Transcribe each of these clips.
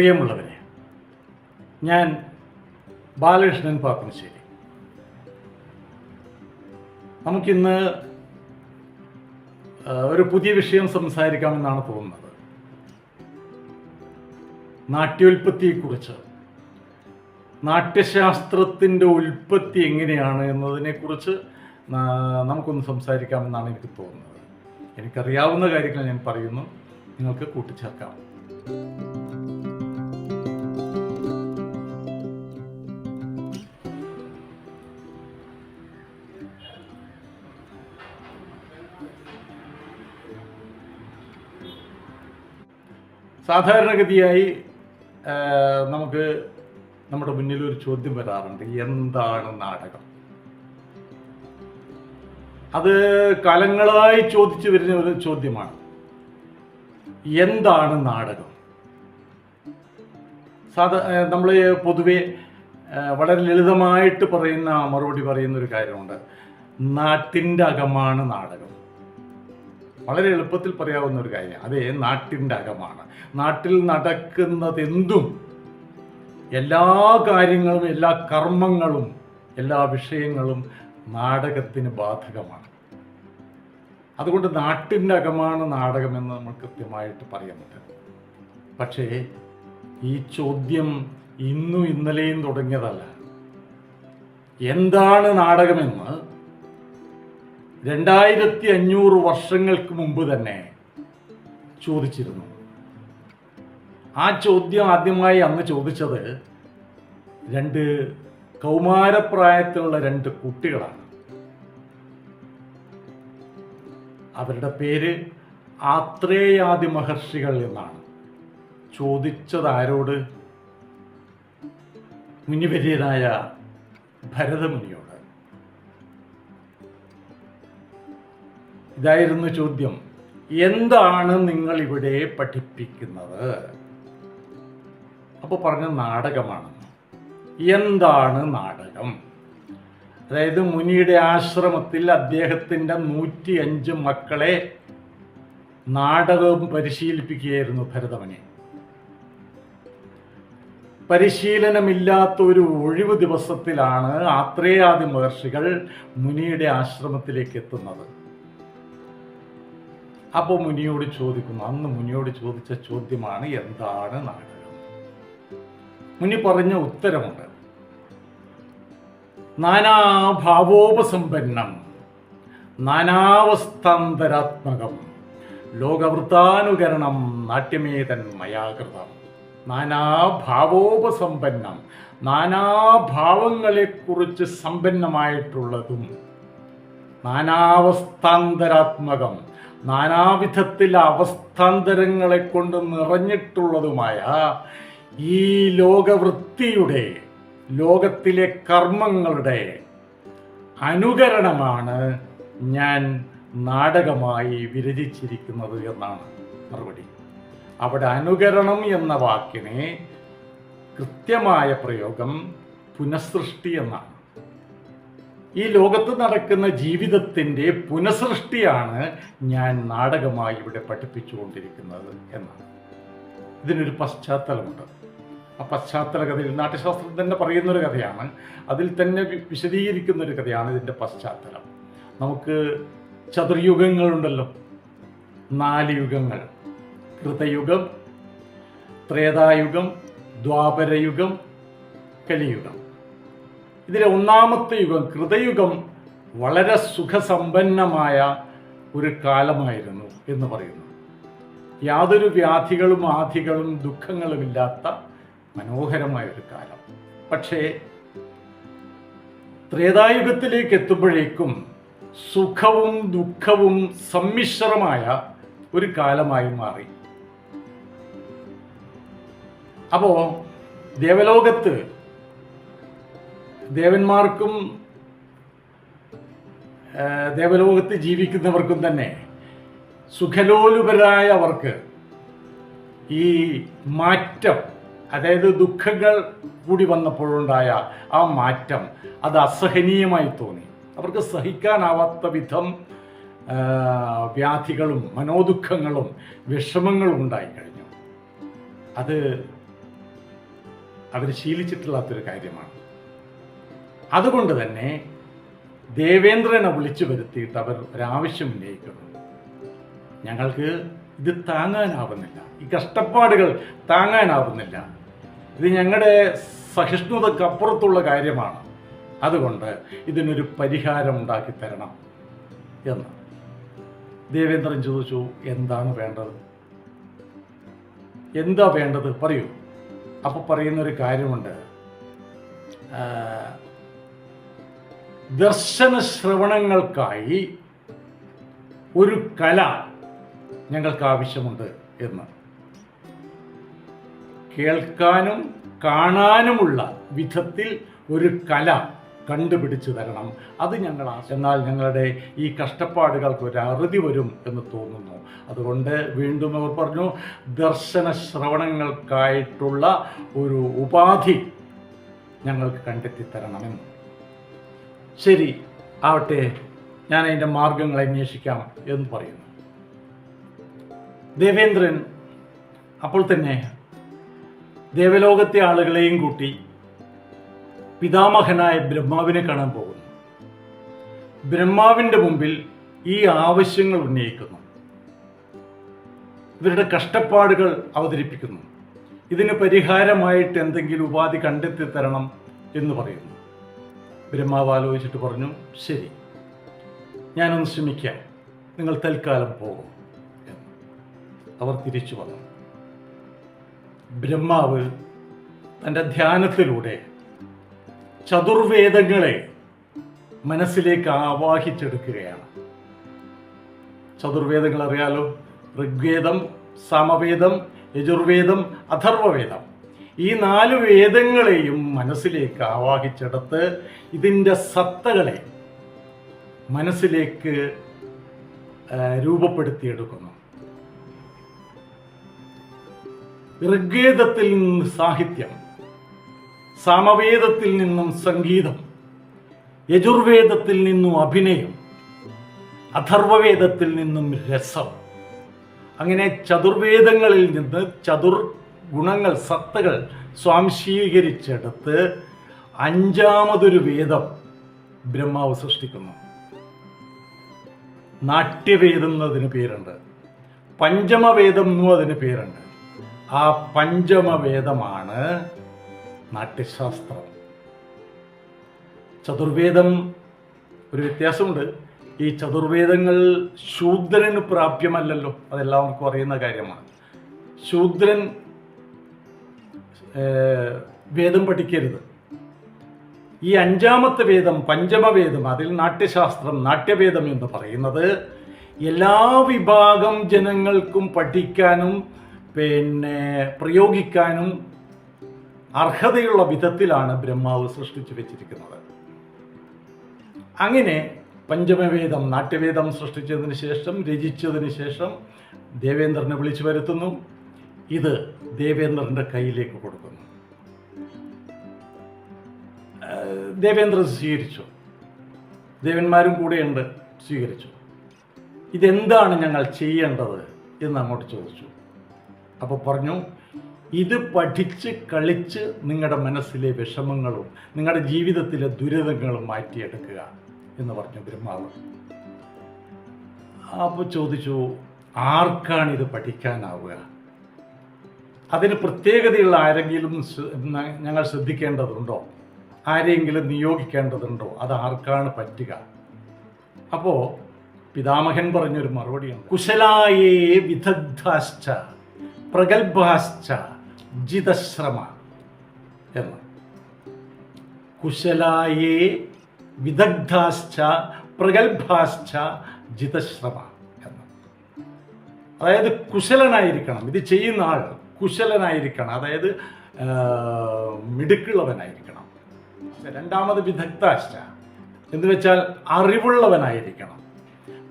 പ്രിയമുള്ളവരെ ഞാൻ ബാലകൃഷ്ണൻ പാപ്പനശ്ശേരി. നമുക്കിന്ന് ഒരു പുതിയ വിഷയം സംസാരിക്കാമെന്നാണ് തോന്നുന്നത്. നാട്യോൽപ്പത്തിയെക്കുറിച്ച് നാട്യശാസ്ത്രത്തിന്റെ ഉൽപ്പത്തി എങ്ങനെയാണ് എന്നതിനെക്കുറിച്ച് കുറിച്ച് നമുക്കൊന്ന് സംസാരിക്കാമെന്നാണ് എനിക്ക് തോന്നുന്നത്. എനിക്കറിയാവുന്ന കാര്യങ്ങൾ ഞാൻ പറയുന്നു. നിങ്ങൾക്ക് കൂട്ടിച്ചേർക്കാം. സാധാരണഗതിയായി നമുക്ക് നമ്മുടെ മുന്നിൽ ഒരു ചോദ്യം വരാറുണ്ട്. എന്താണ് നാടകം? അത് കാലങ്ങളായി ചോദിച്ചു വരുന്ന ഒരു ചോദ്യമാണ്. എന്താണ് നാടകം? സാധാ നമ്മൾ പൊതുവെ വളരെ ലളിതമായിട്ട് പറയുന്ന മറുപടി പറയുന്ന ഒരു കാര്യമുണ്ട്. നാട്ടിന്റെ അകമാണ് നാടകം. വളരെ എളുപ്പത്തിൽ പറയാവുന്ന ഒരു കാര്യം അതേ നാട്ടിന്റെ അകമാണ്. നാട്ടിൽ നടക്കുന്നതെന്തും എല്ലാ കാര്യങ്ങളും എല്ലാ കർമ്മങ്ങളും എല്ലാ വിഷയങ്ങളും നാടകത്തിന് ബാധകമാണ്. അതുകൊണ്ട് നാട്ടിന്റെ അകമാണ് നാടകമെന്ന് നമ്മൾ കൃത്യമായിട്ട് പറയുന്നുണ്ട് പക്ഷേ ഈ ചോദ്യം ഇന്നും ഇന്നലെയും തുടങ്ങിയതല്ല. എന്താണ് നാടകമെന്ന് രണ്ടായിരത്തി അഞ്ഞൂറ് വർഷങ്ങൾക്ക് മുമ്പ് തന്നെ ചോദിച്ചിരുന്നു. ആ ചോദ്യം ആദ്യമായി അന്ന് ചോദിച്ചത് രണ്ട് കൗമാരപ്രായത്തിലുള്ള രണ്ട് കുട്ടികളാണ്. അവരുടെ പേര് ആത്രേയാദി മഹർഷികൾ എന്നാണ്. ചോദിച്ചത് ആരോട് മുനിവര്യനായ ഭരതമുനിയോട്. ഇതായിരുന്നു ചോദ്യം. എന്താണ് നിങ്ങൾ ഇവിടെ പഠിപ്പിക്കുന്നത്? അപ്പോൾ പറഞ്ഞ നാടകമാണ്. എന്താണ് നാടകം? അതായത് മുനിയുടെ ആശ്രമത്തിൽ അദ്ദേഹത്തിന്റെ നൂറ്റി അഞ്ച് മക്കളെ നാടകം പരിശീലിപ്പിക്കുകയായിരുന്നു ഭരതവനെ പരിശീലനമില്ലാത്ത ഒരു ഒഴിവ് ദിവസത്തിലാണ് ആത്രേയാദി മഹർഷികൾ മുനിയുടെ ആശ്രമത്തിലേക്ക് എത്തുന്നത്. അപ്പോൾ മുനിയോട് ചോദിക്കുന്നു. അന്ന് മുനിയോട് ചോദിച്ച ചോദ്യമാണ് എന്താണ് നാടകം? മുനി പറഞ്ഞ ഉത്തരമുണ്ട്. നാനാഭാവോപസമ്പന്നം നാനാവസ്ഥാന്തരാത്മകം ലോകവൃത്താനുകരണം നാട്യമേതൻ മയാകൃതം. നാനാഭാവോപസമ്പന്നം നാനാഭാവങ്ങളെക്കുറിച്ച് സമ്പന്നമായിട്ടുള്ളതും നാനാവസ്ഥാന്തരാത്മകം നാനാവിധത്തിൽ അവസ്ഥാന്തരങ്ങളെ കൊണ്ട് നിറഞ്ഞിട്ടുള്ളതുമായ ഈ ലോകവൃത്തിയുടെ ലോകത്തിലെ കർമ്മങ്ങളുടെ അനുകരണമാണ് ഞാൻ നാടകമായി വിരചിച്ചിരിക്കുന്നത് എന്നാണ് മറുപടി. അവിടെ അനുകരണം എന്ന വാക്കിനെ കൃത്യമായ പ്രയോഗം പുനഃസൃഷ്ടി എന്നാണ്. ഈ ലോകത്ത് നടക്കുന്ന ജീവിതത്തിന്റെ പുനഃസൃഷ്ടിയാണ് ഞാൻ നാടകമായി ഇവിടെ പഠിപ്പിച്ചുകൊണ്ടിരിക്കുന്നത് എന്നാണ്. ഇതിനൊരു പശ്ചാത്തലമുണ്ട്. ആ പശ്ചാത്തല കഥയിൽ നാട്യശാസ്ത്രം തന്നെ പറയുന്നൊരു കഥയാണ്. അതിൽ തന്നെ വിശദീകരിക്കുന്ന ഒരു കഥയാണ് ഇതിന്റെ പശ്ചാത്തലം. നമുക്ക് ചതുർയുഗങ്ങളുണ്ടല്ലോ. നാല് യുഗങ്ങൾ കൃതയുഗം ത്രേതായുഗം ദ്വാപരയുഗം കലിയുഗം. ഇതിലെ ഒന്നാമത്തെ യുഗം കൃതയുഗം വളരെ സുഖസമ്പന്നമായ ഒരു കാലമായിരുന്നു എന്ന് പറയുന്നു. യാതൊരു വ്യാധികളും ആധികളും ദുഃഖങ്ങളുമില്ലാത്ത മനോഹരമായ ഒരു കാലം. പക്ഷേ ത്രേതായുഗത്തിലേക്ക് എത്തുമ്പോഴേക്കും സുഖവും ദുഃഖവും സമ്മിശ്രമായ ഒരു കാലമായി മാറി. അപ്പോ ദേവലോകത്ത് ദേവന്മാർക്കും ദേവലോകത്ത് ജീവിക്കുന്നവർക്കും തന്നെ സുഖലോലുപരായ അവർക്ക് ഈ മാറ്റം അതായത് ദുഃഖങ്ങൾ കൂടി വന്നപ്പോഴുണ്ടായ ആ മാറ്റം അത് അസഹനീയമായി തോന്നി. അവർക്ക് സഹിക്കാനാവാത്ത വിധം വ്യാധികളും മനോദുഃഖങ്ങളും വിഷമങ്ങളും ഉണ്ടായി കഴിഞ്ഞു. അത് അവർ ശീലിച്ചിട്ടില്ലാത്തൊരു കാര്യമാണ്. അതുകൊണ്ട് തന്നെ ദേവേന്ദ്രനെ വിളിച്ചു വരുത്തിയിട്ട് അവർ ഒരാവശ്യം ഉന്നയിക്കുന്നു. ഞങ്ങൾക്ക് ഇത് താങ്ങാനാവുന്നില്ല. ഈ കഷ്ടപ്പാടുകൾ താങ്ങാനാവുന്നില്ല. ഇത് ഞങ്ങളുടെ സഹിഷ്ണുതക്കപ്പുറത്തുള്ള കാര്യമാണ്. അതുകൊണ്ട് ഇതിനൊരു പരിഹാരം ഉണ്ടാക്കി തരണം എന്ന്. ദേവേന്ദ്രൻ ചോദിച്ചു എന്താണ് വേണ്ടത്? എന്താ വേണ്ടത്? പറയൂ. അപ്പോൾ പറയുന്നൊരു കാര്യമുണ്ട്. ദർശന ശ്രവണങ്ങൾക്കായി ഒരു കല ഞങ്ങൾക്ക് ആവശ്യമുണ്ട് എന്ന്. കേൾക്കാനും കാണാനുമുള്ള വിധത്തിൽ ഒരു കല കണ്ടുപിടിച്ചു തരണം. അത് ഞങ്ങൾ എന്നാൽ ഞങ്ങളുടെ ഈ കഷ്ടപ്പാടുകൾക്ക് ഒരു അറുതി വരും എന്ന് തോന്നുന്നു. അതുകൊണ്ട് വീണ്ടും അവർ പറഞ്ഞു ദർശന ശ്രവണങ്ങൾക്കായിട്ടുള്ള ഒരു ഉപാധി ഞങ്ങൾക്ക് കണ്ടെത്തി തരണമെന്ന്. ശരി ആവട്ടെ. ഞാൻ അതിന്റെ മാർഗങ്ങൾ അന്വേഷിക്കാം എന്ന് പറയുന്നു. ദേവേന്ദ്രൻ അപ്പോൾ തന്നെ ദേവലോകത്തെ ആളുകളെയും കൂട്ടി പിതാമഹനായ ബ്രഹ്മാവിനെ കാണാൻ പോകുന്നു. ബ്രഹ്മാവിന്റെ മുമ്പിൽ ഈ ആവശ്യങ്ങൾ ഉന്നയിക്കുന്നു. ഇവരുടെ കഷ്ടപ്പാടുകൾ അവതരിപ്പിക്കുന്നു. ഇതിന് പരിഹാരമായിട്ട് എന്തെങ്കിലും ഉപാധി കണ്ടെത്തി തരണം എന്ന് പറയുന്നു. ബ്രഹ്മാവ് ആലോചിച്ചിട്ട് പറഞ്ഞു ശരി ഞാനൊന്ന് ശ്രമിക്കാം. നിങ്ങൾ തൽക്കാലം പോകും. അവർ തിരിച്ചു വന്നു. ബ്രഹ്മാവ് തന്റെ ധ്യാനത്തിലൂടെ ചതുർവേദങ്ങളെ മനസ്സിലേക്ക് ആവാഹിച്ചെടുക്കുകയാണ്. ചതുർവേദങ്ങൾ അറിയാലോ? ഋഗ്വേദം സാമവേദം യജുർവേദം അഥർവവേദം. ഈ നാല് വേദങ്ങളെയും മനസ്സിലേക്ക് ആവാഹിച്ചെടുത്ത് ഇതിന്റെ സത്തകളെ മനസ്സിലേക്ക് രൂപപ്പെടുത്തിയെടുക്കുന്നു. ഋഗ്വേദത്തിൽ നിന്ന് സാഹിത്യം സാമവേദത്തിൽ നിന്നും സംഗീതം യജുർവേദത്തിൽ നിന്നും അഭിനയം അഥർവവേദത്തിൽ നിന്നും രസം. അങ്ങനെ ചതുർവേദങ്ങളിൽ നിന്ന് ചതുർ ഗുണങ്ങൾ സത്തകൾ സ്വാംശീകരിച്ചെടുത്ത് അഞ്ചാമതൊരു വേദം ബ്രഹ്മാവ് സൃഷ്ടിക്കുന്നു. നാട്യവേദം എന്നതിന് പേരുണ്ട്. പഞ്ചമവേദം എന്നും അതിന് പേരുണ്ട്. ആ പഞ്ചമവേദമാണ് നാട്യശാസ്ത്രം. ചതുർവേദം ഒരു വ്യത്യാസമുണ്ട്. ഈ ചതുർവേദങ്ങൾ ശൂദ്രന് പ്രാപ്യമല്ലല്ലോ അതെല്ലാവർക്കും അറിയുന്ന കാര്യമാണ്. ശൂദ്രൻ വേദം പഠിക്കരുത്. ഈ അഞ്ചാമത്തെ വേദം പഞ്ചമവേദം അതിൽ നാട്യശാസ്ത്രം നാട്യവേദം എന്ന് പറയുന്നത് എല്ലാ വിഭാഗം ജനങ്ങൾക്കും പഠിക്കാനും പിന്നെ പ്രയോഗിക്കാനും അർഹതയുള്ള വിധത്തിലാണ് ബ്രഹ്മാവ് സൃഷ്ടിച്ചു വെച്ചിരിക്കുന്നത്. അങ്ങനെ പഞ്ചമവേദം നാട്യവേദം സൃഷ്ടിച്ചതിന് ശേഷം രചിച്ചതിന് ശേഷം ദേവേന്ദ്രനെ വിളിച്ചു വരുത്തുന്നു. ഇത് ദേവേന്ദ്രന്റെ കയ്യിലേക്ക് കൊടുക്കുന്നു. ദേവേന്ദ്രൻ സ്വീകരിച്ചു. ദേവന്മാരും കൂടെയുണ്ട് സ്വീകരിച്ചു. ഇതെന്താണ് ഞങ്ങൾ ചെയ്യേണ്ടത് എന്ന് അങ്ങോട്ട് ചോദിച്ചു. അപ്പോൾ പറഞ്ഞു ഇത് പഠിച്ച് കളിച്ച് നിങ്ങളുടെ മനസ്സിലെ വിഷമങ്ങളും നിങ്ങളുടെ ജീവിതത്തിലെ ദുരിതങ്ങളും മാറ്റിയെടുക്കുക എന്ന് പറഞ്ഞു ബ്രഹ്മാവ്. അപ്പോൾ ചോദിച്ചു ആർക്കാണ് ഇത് പഠിക്കാനാവുക? അതിന് പ്രത്യേകതയുള്ള ആരെങ്കിലും ഞങ്ങൾ ശ്രദ്ധിക്കേണ്ടതുണ്ടോ? ആരെങ്കിലും നിയോഗിക്കേണ്ടതുണ്ടോ? അത് ആർക്കാണ് പറ്റുക? അപ്പോൾ പിതാമഹൻ പറഞ്ഞൊരു മറുപടിയുണ്ട്. കുശലായേ വിദഗ്ധാശ്ച പ്രഗത്ഭാശ്ച ജിതശ്രമ എന്ന്. കുശലായേ വിദഗ്ധാശ്ച പ്രഗത്ഭാശ്ച ജിതശ്രമ എന്ന്. അതായത് കുശലനായിരിക്കണം. ഇത് ചെയ്യുന്ന ആൾ കുശലനായിരിക്കണം. അതായത് മിടുക്കുള്ളവനായിരിക്കണം. രണ്ടാമത് വിദഗ്ധാശ്ച. എന്ന് വെച്ചാൽ അറിവുള്ളവനായിരിക്കണം.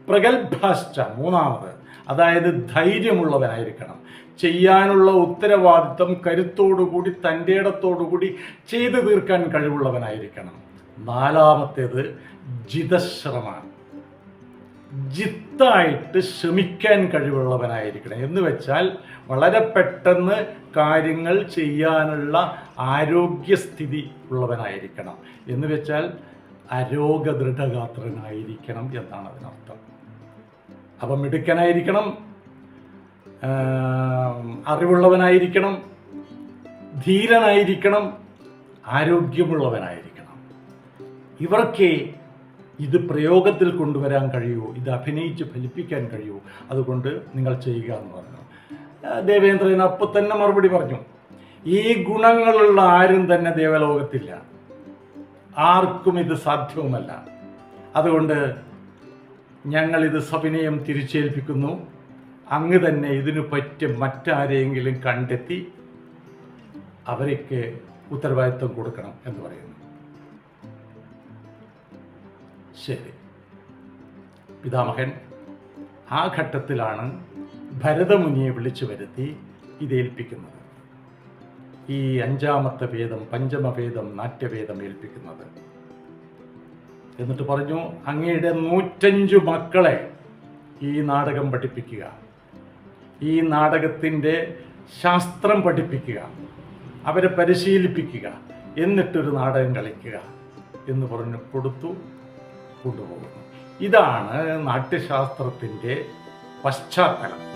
പ്രഗത്ഭാശ്ച മൂന്നാമത്. അതായത് ധൈര്യമുള്ളവനായിരിക്കണം. ചെയ്യാനുള്ള ഉത്തരവാദിത്വം കരുത്തോടുകൂടി തന്റെ ഇടത്തോടുകൂടി ചെയ്തു തീർക്കാൻ കഴിവുള്ളവനായിരിക്കണം. നാലാമത്തേത് ജിതശ്രമാണ് ജിത്തായിട്ട് ശ്രമിക്കാൻ കഴിവുള്ളവനായിരിക്കണം. എന്ന് വെച്ചാൽ വളരെ പെട്ടെന്ന് കാര്യങ്ങൾ ചെയ്യാനുള്ള ആരോഗ്യസ്ഥിതി ഉള്ളവനായിരിക്കണം. എന്ന് വെച്ചാൽ അരോഗദൃഢഗാത്രനായിരിക്കണം എന്നാണ് അതിനർത്ഥം. അപ്പം മിടുക്കനായിരിക്കണം അറിവുള്ളവനായിരിക്കണം ധീരനായിരിക്കണം ആരോഗ്യമുള്ളവനായിരിക്കണം. ഇവർക്ക് ഇത് പ്രയോഗത്തിൽ കൊണ്ടുവരാൻ കഴിയുമോ? ഇത് അഭിനയിച്ച് ഫലിപ്പിക്കാൻ കഴിയുമോ? അതുകൊണ്ട് നിങ്ങൾ ചെയ്യുക എന്ന് പറഞ്ഞു. ദേവേന്ദ്രൻ അപ്പം തന്നെ മറുപടി പറഞ്ഞു. ഈ ഗുണങ്ങളുള്ള ആരും തന്നെ ദേവലോകത്തില്ല. ആർക്കും ഇത് സാധ്യവുമല്ല. അതുകൊണ്ട് ഞങ്ങൾ ഞങ്ങളിത് സവിനയം തിരിച്ചേൽപ്പിക്കുന്നു. അങ്ങ് തന്നെ ഇതിനു പറ്റിയ മറ്റാരെയെങ്കിലും കണ്ടെത്തി അവരൊക്കെ ഉത്തരവാദിത്വം കൊടുക്കണം എന്ന് പറയുന്നു. ശരി. പിതാമഹൻ ആ ഘട്ടത്തിലാണ് ഭരതമുനിയെ വിളിച്ചു വരുത്തി ഇതേൽപ്പിക്കുന്നത് ഈ അഞ്ചാമത്തെ വേദം പഞ്ചമവേദം നാട്യവേദം ഏൽപ്പിക്കുന്നത്. എന്നിട്ട് പറഞ്ഞു അങ്ങയുടെ നൂറ്റഞ്ചു മക്കളെ ഈ നാടകം പഠിപ്പിക്കുക. ഈ നാടകത്തിന്റെ ശാസ്ത്രം പഠിപ്പിക്കുക. അവരെ പരിശീലിപ്പിക്കുക. എന്നിട്ടൊരു നാടകം കളിക്കുക. എന്ന് പറഞ്ഞു കൊടുത്തു. കൊണ്ടുപോകുന്നു. ഇതാണ് നാട്യശാസ്ത്രത്തിന്റെ പശ്ചാത്തലം.